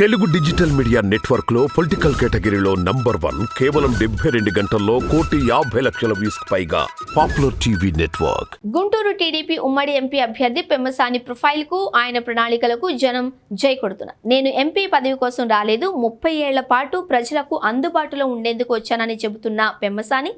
Telugu digital media నెట్వర్క్లో political కేటగిరీలో number one కేవలం డెబ్బై రెండు గంటల్లో కోటి యాభై లక్షల వ్యూస్ పైగా popular TV network. Guntur TDP ఉమ్మడి ఎంపీ అభ్యర్థి పెమ్మసాని ప్రొఫైల్కు ఆయన ప్రణాళికలకు జనం జై కొడుతున్నారు. నేను ఎంపీ పదవి కోసం రాలేదు ముప్పై ఏళ్ళ పాటు ప్రజలకు అందుబాటులో ఉండేందుకు వచ్చానని చెబుతున్న పెమ్మసాని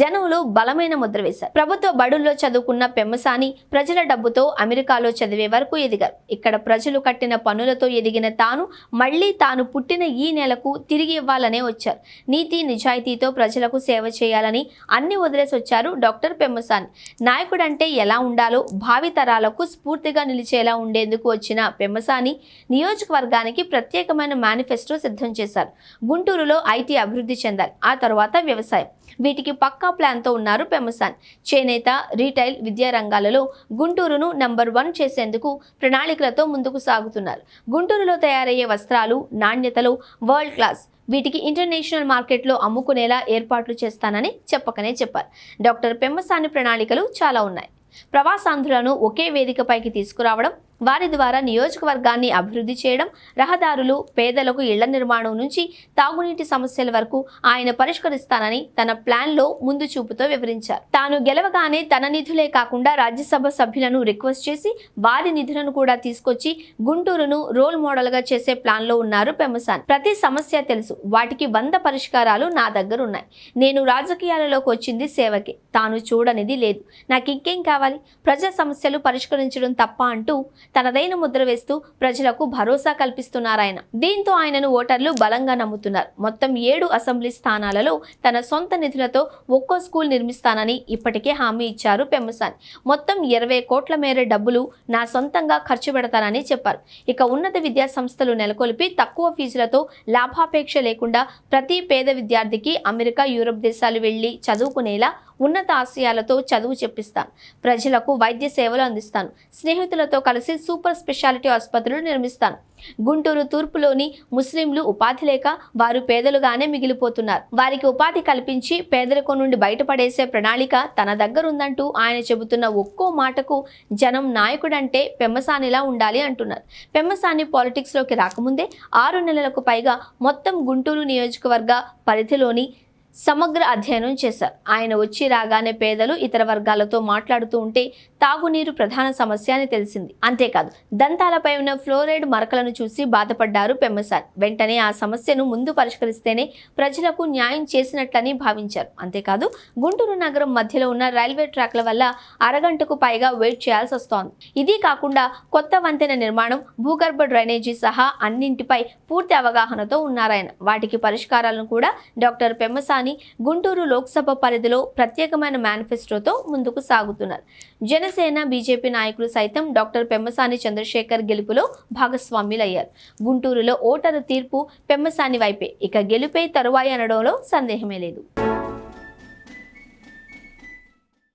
జనంలో బలమైన ముద్ర వేశారు. ప్రభుత్వ బడుల్లో చదువుకున్న పెమ్మసాని ప్రజల డబ్బుతో అమెరికాలో చదివే వరకు ఎదిగారు. ఇక్కడ ప్రజలు కట్టిన పన్నులతో ఎదిగిన తాను మళ్ళీ తాను పుట్టిన ఈ నెలకు తిరిగి ఇవ్వాలనే వచ్చారు. నీతి నిజాయితీతో ప్రజలకు సేవ చేయాలని అన్ని వదిలేసి వచ్చారు డాక్టర్ పెమ్మసాని. నాయకుడంటే ఎలా ఉండాలో భావితరాలకు స్ఫూర్తిగా నిలిచేలా ఉండేందుకు వచ్చిన పెమ్మసాని నియోజకవర్గానికి ప్రత్యేకమైన మేనిఫెస్టో సిద్ధం చేశారు. గుంటూరులో ఐటీ అభివృద్ధి చెందాలి ఆ తర్వాత వ్యవసాయం. వీటికి పక్కా ప్లాన్తో ఉన్నారు పెమ్మసాన్. చేనేత రీటైల్ విద్యా రంగాలలో గుంటూరును నంబర్ వన్ చేసేందుకు ప్రణాళికలతో ముందుకు సాగుతున్నారు. గుంటూరులో తయారయ్యే వస్త్రాలు నాణ్యతలో వరల్డ్ క్లాస్ వీటికి ఇంటర్నేషనల్ మార్కెట్లో అమ్ముకునేలా ఏర్పాట్లు చేస్తానని చెప్పకనే చెప్పారు. డాక్టర్ పెమ్మసాని ప్రణాళికలు చాలా ఉన్నాయి. ప్రవాసాంధ్రులను ఒకే వేదికపైకి తీసుకురావడం వారి ద్వారా నియోజకవర్గాన్ని అభివృద్ధి చేయడం రహదారులు పేదలకు ఇళ్ళ నిర్మాణం నుంచి తాగునీటి సమస్యల వరకు ఆయన పరిష్కరిస్తానని తన ప్లాన్లో ముందు చూపుతో వివరించారు. తాను గెలవగానే తన నిధులే కాకుండా రాజ్యసభ సభ్యులను రిక్వెస్ట్ చేసి వారి నిధులను కూడా తీసుకొచ్చి గుంటూరును రోల్ మోడల్గా చేసే ప్లాన్లో ఉన్నారు పెమసాన్ ప్రతి సమస్య తెలుసు. వాటికి వంద పరిష్కారాలు నా దగ్గర ఉన్నాయి. నేను రాజకీయాలలోకి వచ్చింది సేవకే. తాను చూడనిది లేదు. నాకు ఇంకేం కావాలి? ప్రజా సమస్యలు పరిష్కరించడం తప్ప అంటూ తనదైన ముద్ర వేస్తూ ప్రజలకు భరోసా కల్పిస్తున్నారాయన. దీంతో ఆయనను ఓటర్లు బలంగా నమ్ముతున్నారు. మొత్తం ఏడు అసెంబ్లీ స్థానాలలో తన సొంత నిధులతో ఒక్కో స్కూల్ నిర్మిస్తానని ఇప్పటికే హామీ ఇచ్చారు పెమ్మసాని మొత్తం ఇరవై కోట్ల మేర డబ్బులు నా సొంతంగా ఖర్చు పెడతానని చెప్పారు. ఇక ఉన్నత విద్యా సంస్థలు నెలకొల్పి తక్కువ ఫీజులతో లాభాపేక్ష లేకుండా ప్రతి పేద విద్యార్థికి అమెరికా యూరప్ దేశాలు వెళ్ళి చదువుకునేలా ఉన్నత ఆశయాలతో చదువు చెప్పిస్తాను. ప్రజలకు వైద్య సేవలు అందిస్తాను. స్నేహితులతో కలిసి సూపర్ స్పెషాలిటీ ఆసుపత్రులు నిర్మిస్తాను. గుంటూరు తూర్పులోని ముస్లింలు ఉపాధి లేక వారు పేదలుగానే మిగిలిపోతున్నారు. వారికి ఉపాధి కల్పించి పేదరికం నుండి బయటపడేసే ప్రణాళిక తన దగ్గర ఉందంటూ ఆయన చెబుతున్న ఒక్కో మాటకు జనం నాయకుడంటే పెమ్మసానిలా ఉండాలి అంటున్నారు. పెమ్మసాని పాలిటిక్స్లోకి రాకముందే ఆరు నెలలకు పైగా మొత్తం గుంటూరు నియోజకవర్గ పరిధిలోని సమగ్ర అధ్యయనం చేశారు. ఆయన వచ్చి రాగానే పేదలు ఇతర వర్గాలతో మాట్లాడుతూ ఉంటే తాగునీరు ప్రధాన సమస్య అని తెలిసింది. అంతేకాదు దంతాలపై ఉన్న ఫ్లోరైడ్ మరకలను చూసి బాధపడ్డారు పెమ్మసాన్. వెంటనే ఆ సమస్యను ముందు పరిష్కరిస్తేనే ప్రజలకు న్యాయం చేసినట్లని భావించారు. అంతేకాదు గుంటూరు నగరం మధ్యలో ఉన్న రైల్వే ట్రాక్ల వల్ల అరగంటకు పైగా వెయిట్ చేయాల్సి వస్తోంది. ఇది కాకుండా కొత్త వంతెన నిర్మాణం భూగర్భ డ్రైనేజీ సహా అన్నింటిపై పూర్తి అవగాహనతో ఉన్నారాయన వాటికి పరిష్కారాలను కూడా డాక్టర్ పెమ్మసాని గుంటూరు లోక్సభ పరిధిలో ప్రత్యేకమైన మేనిఫెస్టోతో ముందుకు సాగుతున్నారు జనసేన బీజేపీ నాయకులు సైతం డాక్టర్ పెమ్మసాని చంద్రశేఖర్ గెలుపులో భాగస్వామ్యులయ్యారు గుంటూరులో ఓటరు తీర్పు పెమ్మసాని వైపే. ఇక గెలుపే తరువాయి అనడంలో సందేహమే లేదు.